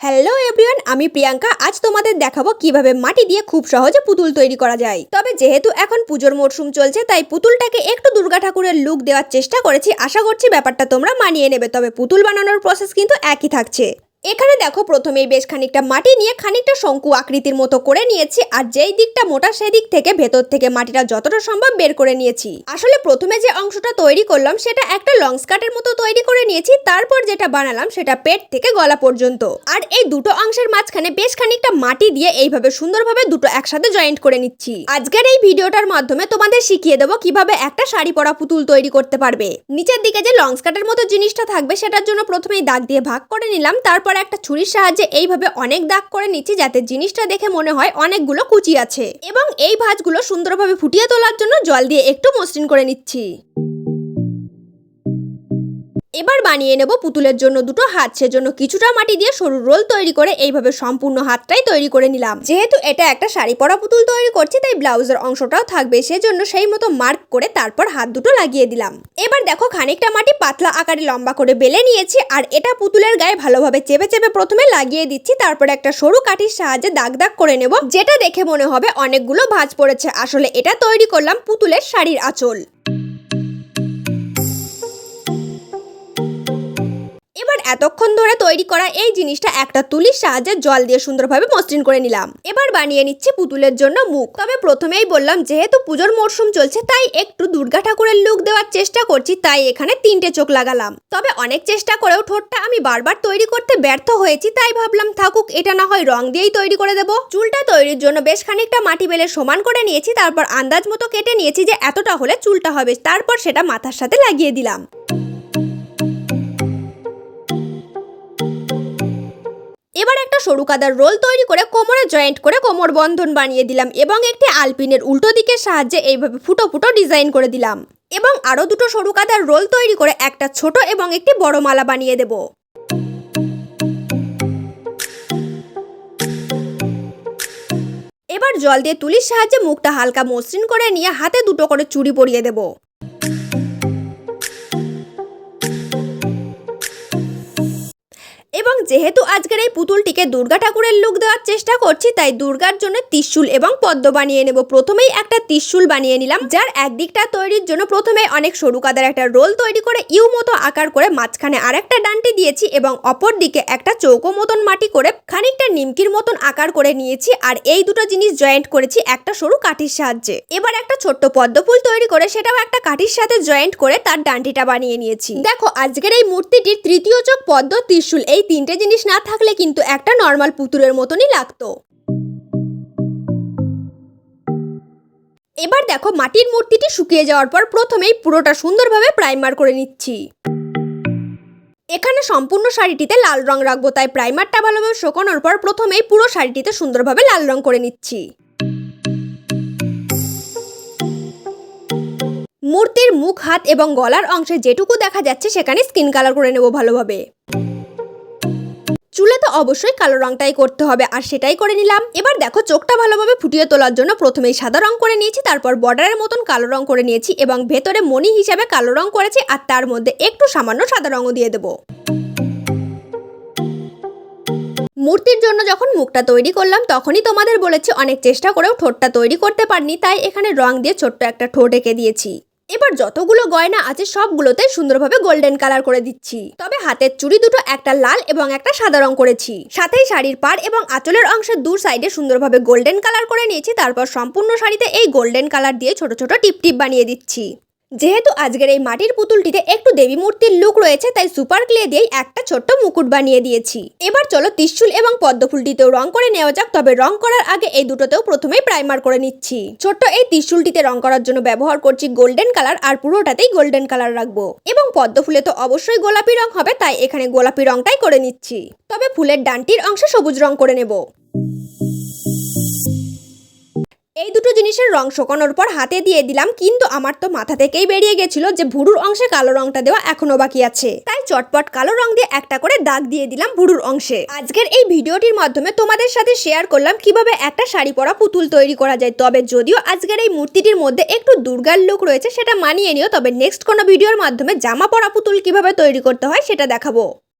Hello everyone আমি প্রিয়াঙ্কা। আজ তোমাদের দেখাবো কীভাবে মাটি দিয়ে খুব সহজে পুতুল তৈরি করা যায়। তবে যেহেতু এখন পুজোর মরশুম চলছে, তাই পুতুলটাকে একটু দুর্গা ঠাকুরের লুক দেওয়ার চেষ্টা করেছি। আশা করছি ব্যাপারটা তোমরা মানিয়ে নেবে, তবে পুতুল বানানোর প্রসেস কিন্তু একই থাকছে। এখানে দেখো প্রথমেই বেশ খানিকটা মাটি নিয়ে খানিকটা শঙ্কু আকৃতির মতো করে নিয়েছি, আর যেই দিকটা মোটা সেই দিক থেকে ভেতর থেকে মাটিটা যতটা সম্ভব বের করে নিয়েছি। আসলে প্রথমে যে অংশটা তৈরি করলাম সেটা একটা লং স্কার্টের মতো তৈরি করে নিয়েছি, তারপর যেটা বানালাম সেটা পেট থেকে গলা পর্যন্ত। আর এই দুটো অংশের মাঝখানে বেশ খানিকটা মাটি দিয়ে এইভাবে সুন্দরভাবে দুটো একসাথে জয়েন্ট করে নিচ্ছি। আজকের এই ভিডিওটার মাধ্যমে তোমাদের শিখিয়ে দেবো কীভাবে একটা শাড়ি পরা পুতুল তৈরি করতে পারবে। নিচের দিকে যে লং স্কার্টের মতো জিনিসটা থাকবে সেটার জন্য প্রথমেই দাগ দিয়ে ভাগ করে নিলাম, তারপর একটা ছুরির সাহায্যে এইভাবে অনেক দাগ করে নিচ্ছি যাতে জিনিসটা দেখে মনে হয় অনেকগুলো কুচি আছে। এবং এই ভাজগুলো সুন্দরভাবে ফুটিয়ে তোলার জন্য জল দিয়ে একটু মসৃণ করে নিচ্ছি। এবার বানিয়ে নেব পুতুলের জন্য দুটো হাত। সেজন্য কিছুটা মাটি দিয়ে সরু রোল তৈরি করে এইভাবে সম্পূর্ণ হাতটাই তৈরি করে নিলাম। যেহেতু এটা একটা শাড়ি পরা পুতুল তৈরি করছি, তাই ব্লাউজের অংশটাও থাকবে। সেজন্য সেই মতো মার্ক করে তারপর হাত দুটো লাগিয়ে দিলাম। এবার দেখো খানিকটা মাটি পাতলা আকারে লম্বা করে বেলে নিয়েছি, আর এটা পুতুলের গায়ে ভালোভাবে চেপে চেপে প্রথমে লাগিয়ে দিচ্ছি। তারপর একটা সরু কাঠির সাহায্যে দাগ দাগ করে নেব, যেটা দেখে মনে হবে অনেকগুলো ভাঁজ পড়েছে। আসলে এটা তৈরি করলাম পুতুলের শাড়ির আঁচল। এতক্ষণ ধরে তৈরি করা এই জিনিসটা একটা তুলির সাহায্যে জল দিয়ে সুন্দরভাবে মসৃণ করে নিলাম। এবার বানিয়ে নিচ্ছি পুতুলের জন্য মুখ। তবে প্রথমেই বললাম, যেহেতু পুজোর মরশুম চলছে, তাই একটু দুর্গা ঠাকুরের লুক দেওয়ার চেষ্টা করছি, তাই এখানে তিনটে চোখ লাগালাম। তবে অনেক চেষ্টা করেও ঠোঁটটা আমি বারবার তৈরি করতে ব্যর্থ হয়েছি, তাই ভাবলাম, থাকুক, এটা না হয় রং দিয়েই তৈরি করে দেবো। চুলটা তৈরির জন্য বেশ খানিকটা মাটি বেলে সমান করে নিয়েছি, তারপর আন্দাজ মতো কেটে নিয়েছি যে এতটা হলে চুলটা হবে, তারপর সেটা মাথার সাথে লাগিয়ে দিলাম। একটা সরু কাদার রোল তৈরি করে কোমরে জয়েন্ট করে কোমর বন্ধন বানিয়ে দিলাম এবং একটি আলপিনের উল্টো দিকের সাহায্যে এইভাবে ফুটো ফুটো ডিজাইন করে দিলাম। এবং আরও দুটো সরু কাদার রোল তৈরি করে একটা ছোট এবং একটি বড় মালা বানিয়ে দেব। এবার জল দিয়ে তুলির সাহায্যে মুখটা হালকা মসৃণ করে নিয়ে হাতে দুটো করে চুড়ি পরিয়ে দেবো। এবং যেহেতু আজকের এই পুতুলটিকে দুর্গা ঠাকুরের লুক দেওয়ার চেষ্টা করছি, তাই দুর্গার জন্য ত্রিশূল এবং পদ্ম বানিয়ে নেব। প্রথমেই একটা ত্রিশূল বানিয়ে নিলাম, যার একদিকটা তৈরির জন্য প্রথমে অনেক সরু কাদার একটা রোল তৈরি করে ইউ মতো আকার করে মাঝখানে আরেকটা ডান্টি দিয়েছি এবং অপর দিকে একটা চৌকো মতন মাটি করে খানিকটা নিমকির মতন আকার করে নিয়েছি আর এই দুটো জিনিস জয়েন্ট করেছি একটা সরু কাঠির সাহায্যে। এবার একটা ছোট্ট পদ্ম ফুল তৈরি করে সেটাও একটা কাঠির সাথে জয়েন্ট করে তার ডান্টিটা বানিয়ে নিয়েছি। দেখো, আজকের এই মূর্তিটির তৃতীয় চোখ পদ্ম, ত্রিশূল, এই তিনটে জিনিস না থাকলে কিন্তু একটা নর্মাল পুতুলের মতনই লাগতো। এবার দেখো মাটির মূর্তিটি শুকিয়ে যাওয়ার পর প্রথমেই পুরোটা সুন্দরভাবে প্রাইমার করে নিচ্ছি। এখানে সম্পূর্ণ শাড়িটিতে লাল রং রাখব, তাই প্রাইমারটা ভালোভাবে শুকানোর পর প্রথমেই পুরো শাড়িটিতে সুন্দরভাবে লাল রং করে নিচ্ছি। মূর্তির মুখ, হাত এবং গলার অংশে যেটুকু দেখা যাচ্ছে সেখানে স্কিন কালার করে নেব ভালোভাবে। চুলে তো অবশ্যই কালো রংটাই করতে হবে, আর সেটাই করে নিলাম। এবার দেখো, চোখটা ভালোভাবে ফুটিয়ে তোলার জন্য প্রথমেই সাদা রং করে নিয়েছি, তারপর বর্ডারের মতন কালো রং করে নিয়েছি এবং ভেতরে মণি হিসাবে কালো রং করেছি, আর তার মধ্যে একটু সামান্য সাদা রঙও দিয়ে দেবো। মূর্তির জন্য যখন মুখটা তৈরি করলাম, তখনই তোমাদের বলেছি, অনেক চেষ্টা করেও ঠোঁটটা তৈরি করতে পারিনি, তাই এখানে রং দিয়ে ছোট্ট একটা ঠোঁট এঁকে দিয়েছি। এবার যতগুলো গয়না আছে সবগুলোতে সুন্দরভাবে গোল্ডেন কালার করে দিচ্ছি। তবে হাতের চুড়ি দুটো একটা লাল এবং একটা সাদা রং করেছি। সাথেই শাড়ির পাড় এবং আঁচলের অংশের দু সাইডে সুন্দরভাবে গোল্ডেন কালার করে নিয়েছি। তারপর সম্পূর্ণ শাড়িতে এই গোল্ডেন কালার দিয়ে ছোট ছোট টিপ টিপ বানিয়ে দিচ্ছি। যেহেতু আজকের এই মাটির পুতুলটিতে একটু দেবী মূর্তির লুক রয়েছে, তাই সুপার ক্লে দিয়েই একটা ছোট্ট মুকুট বানিয়ে দিয়েছি। এবার চলো ত্রিশূল এবং পদ্ম ফুলটিতেও রং করে নেওয়া যাক, তবে রং করার আগে এই দুটোতেও প্রথমেই প্রাইমার করে নিচ্ছি। ছোট্ট এই ত্রিশুলটিতে রং করার জন্য ব্যবহার করছি গোল্ডেন কালার, আর পুরোটাতেই গোল্ডেন কালার রাখব। এবং পদ্ম ফুলে তো অবশ্যই গোলাপি রং হবে, তাই এখানে গোলাপি রংটাই করে নিচ্ছি। তবে ফুলের ডানটির অংশে সবুজ রং করে নেব। এই দুটো জিনিসের রং শোকানোর পর হাতে দিয়ে দিলাম, কিন্তু আমার তো মাথা থেকেই বেরিয়ে গেছিল যে ভুরুর অংশে কালো রংটা দেওয়া এখনও বাকি আছে। তাই চটপট কালো রং দিয়ে একটা করে দাগ দিয়ে দিলাম ভুরুর অংশে। আজকের এই ভিডিওটির মাধ্যমে তোমাদের সাথে শেয়ার করলাম কীভাবে একটা শাড়ি পরা পুতুল তৈরি করা যায়, তবে যদিও আজকের এই মূর্তিটির মধ্যে একটু দুর্গার লুক রয়েছে, সেটা মানিয়ে নিও, তবে নেক্সট কোনো ভিডিওর মাধ্যমে জামা পরা পুতুল কীভাবে তৈরি করতে হয় সেটা দেখাবো।